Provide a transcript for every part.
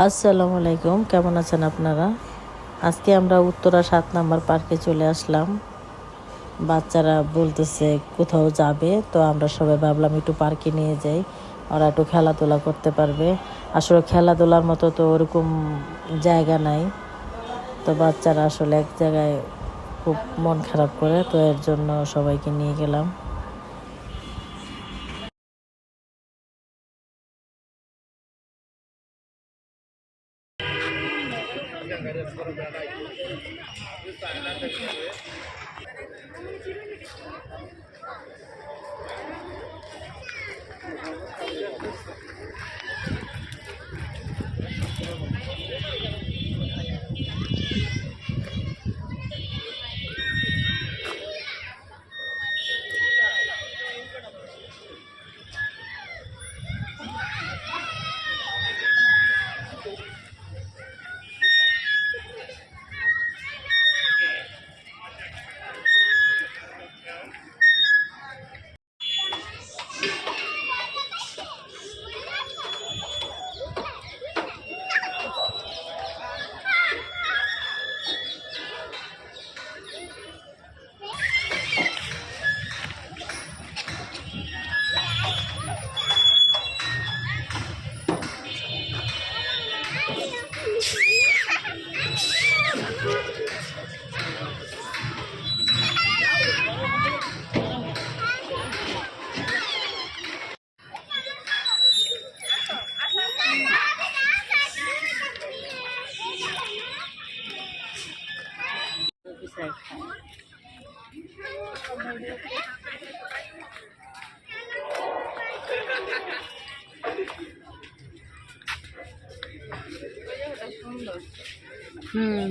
আসসালামু আলাইকুম, কেমন আছেন আপনারা? আজকে আমরা উত্তরা সাত নম্বর পার্কে চলে আসলাম। বাচ্চারা বলতেছে কোথাও যাবে, তো আমরা সবাই ভাবলাম একটু পার্কে নিয়ে যাই। ওরা একটু খেলাধুলা করতে পারবে। আসলে খেলাধুলার মতো তো ওরকম জায়গা নাই। তো বাচ্চারা আসলে এক জায়গায় খুব মন খারাপ করে, তো এর জন্য সবাইকে নিয়ে গেলাম। হুম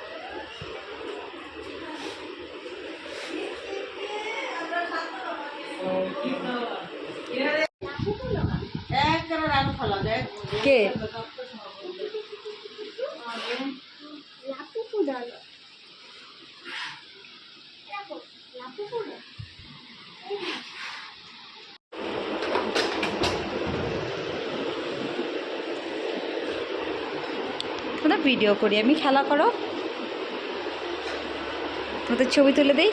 কে? তোমরা ভিডিও করি, আমি খেলা করো। তোমাদের ছবি তুলে দিই।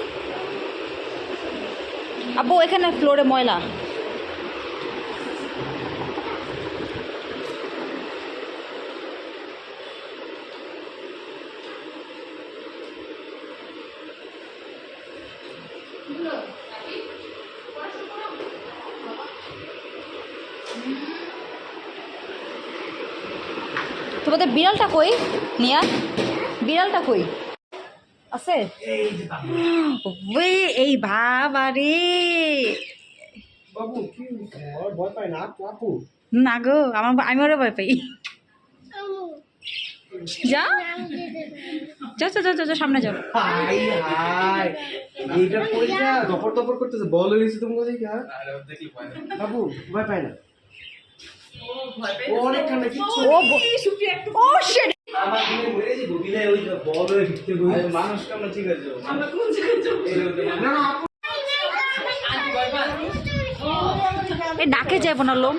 আব্বু, এখানে ফ্লোরে ময়লা। তোমাদের বিড়ালটা কই নিয়া বিড়ালটা কই? আছে? এই বাবা রে। না গো আমার আমি ওরে ভয় পাই। যা। যাও যাও যাও যাও সামনে যাও হাই হাই। এইটা পয়সা দপর দপর করতেছে। বল দেখি হ্যাঁ? বাবু ভয় পায় না। যে হয়ে ডাকে যাব না লোম।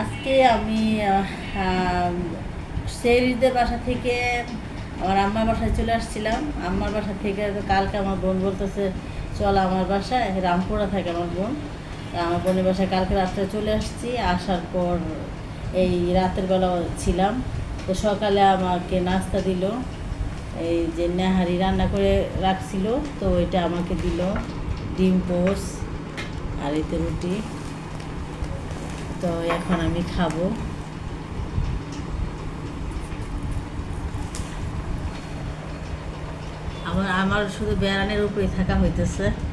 আজকে আমি সেরিদের বাসা থেকে আমার আম্মার বাসায় চলে আসছিলাম। আম্মার বাসা থেকে কালকে আমার বোন বলতেছে, চল আমার বাসায়, রামপুরা থাকে আমার বোন। আমার বোনের বাসায় কালকে রাত্রে চলে আসছি। আসার পর এই রাতের বেলা ছিলাম। তো সকালে আমাকে নাস্তা দিল। এই যে নেহারি রান্না করে রাখছিল, তো ওইটা আমাকে দিল। ডিম, পোস আর এতে রুটি। তো এখন আমি খাব। আমার আমার শুধু বেড়ানের উপরে থাকা হইতেছে আমি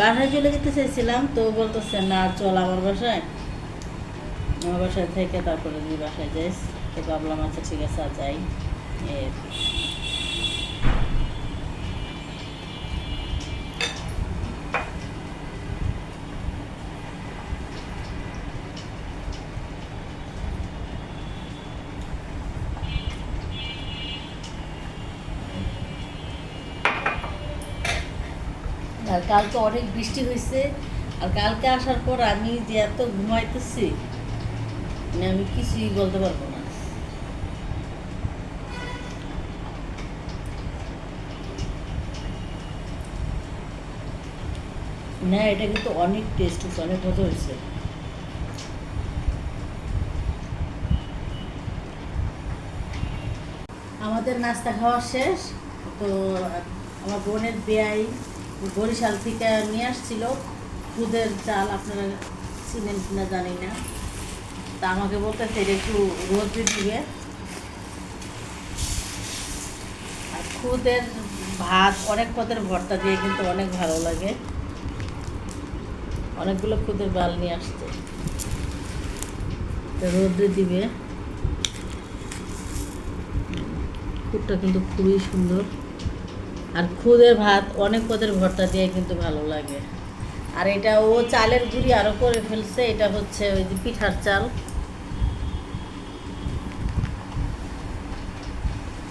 বাসায় চলে যেতে চাইছিলাম, তো বলতেছে, না, চল আমার বাসায়। আমার বাসায় থেকে তারপরে তুই বাসায় যাইস তো ভাবলাম আচ্ছা ঠিক আছে যাই। আর কালকে অনেক বৃষ্টি হয়েছে। আর কালকে আসার পর আমি যে এত ঘুমাইতেছি মানে আমি কিছুই বলতে পারব না। না, এটা কিন্তু অনেক টেস্ট হচ্ছে অনেক মজা হয়েছে। আমাদের নাস্তা খাওয়া শেষ, তো আমার বোনের বেয়াই বরিশাল থেকে নিয়ে আসছিল। খুদের চাল আপনারা চিনেন কিনা জানি না। তা আমাকে বলতেছে এটা একটু রোদ্রে দিবে। আর খুদের ভাত, অনেক পদের ভর্তা দিয়ে কিন্তু অনেক ভালো লাগে। অনেকগুলো খুদের বাল নিয়ে আসছে। তো রোদ্রে দিবে। খুদটা কিন্তু খুবই সুন্দর। আর খুদের ভাত, অনেক পদের ভর্তা দিয়ে কিন্তু ভালো লাগে। আর এটা ও চালের গুঁড়ি আরও করে ফেলছে, এটা হচ্ছে ওই যে পিঠার চাল।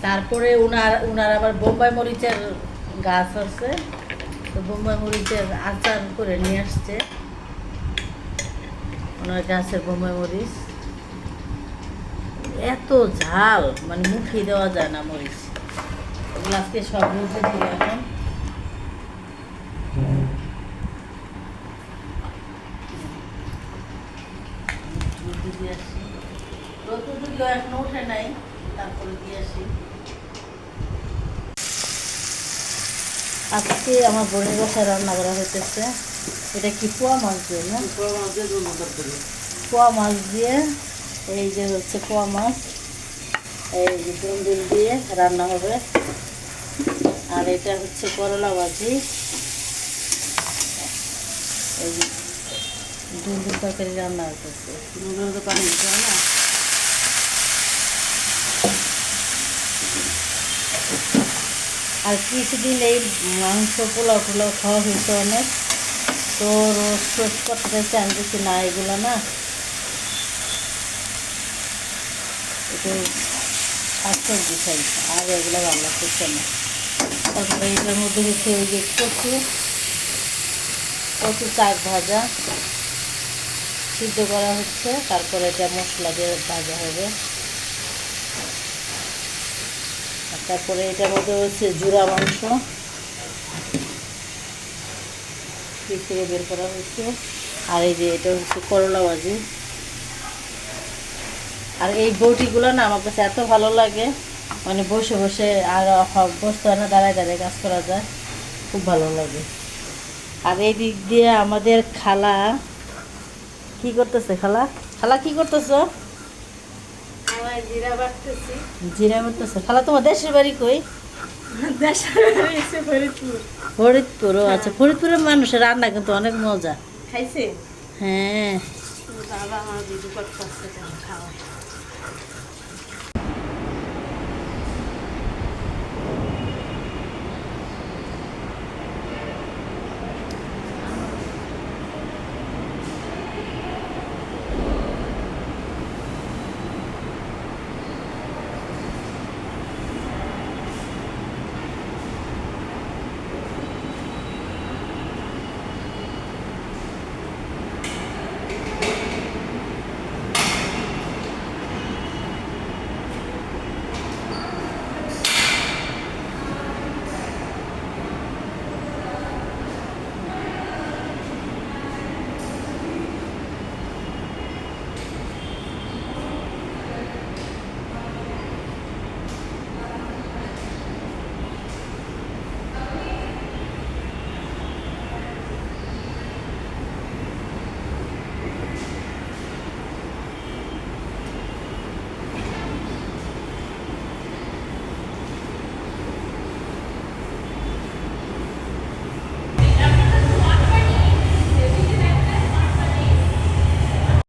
তারপরে উনার উনার আবার বোম্বাই মরিচের গাছ আছে, তো বোম্বাই মরিচের আচার করে নিয়ে আসছে। ওনার গাছের বোম্বাই মরিচ। এত ঝাল মানে মুখে দেওয়া যায় না মরিচ। এগুলো আজকে সব রোদে দিব এখন রোদে দিয়ে আসি। রোদে দিলেও এখনও ওঠে নাই তারপরে দিয়ে আসি। আজকে আমার বোনের বাসায় রান্না করা হইতেছে। এটা কি পোয়া মাছ দিয়ে না? পোয়া মাছ দিয়ে এই যে হচ্ছে পোয়া মাছ এই যে দিয়ে রান্না হবে। আর এটা হচ্ছে করলা ভাজি। এই দুন্দুল তরকারি রান্না হতেছে তো পানি দিতে হয় না? আর কিছুদিন এই মাংস পোলাও টোলাও খাওয়া হয়েছে অনেক। তো রোজ রোজ করতে চাইছে আমি কিছু না এগুলো না। একটু শাকসবজি খাই আর এগুলো রান্না করছে না। তারপরে এটার মধ্যে হচ্ছে ওই যে কচু কচু চাক ভাজা সিদ্ধ করা হচ্ছে, তারপরে এটা মশলা দিয়ে ভাজা হবে। তারপরে এটার মধ্যে হচ্ছে জুড়া মাংস। ফ্রিজ থেকে বের করা হয়েছে আর এই যে এটা হচ্ছে করলা ভাজি। আর এই বটিগুলো না আমার কাছে এত ভালো লাগে। মানে বসে বসে আর বসতে হয় না দাঁড়ায় দাঁড়ায় কাজ করা যায়। খুব ভালো লাগে। আর এই দিক দিয়ে আমাদের খালা কি করতেছে খালা? খালা কি করতেছো? জিরা বাটতেছি জিরা করতেছে খালা তোমার দেশের বাড়ি কই? ফরিদপুর। ফরিদপুর ও আচ্ছা। ফরিদপুরের মানুষের রান্না কিন্তু অনেক মজা। খাইছে? হ্যাঁ। বাবা আমার আসছে খাওয়া।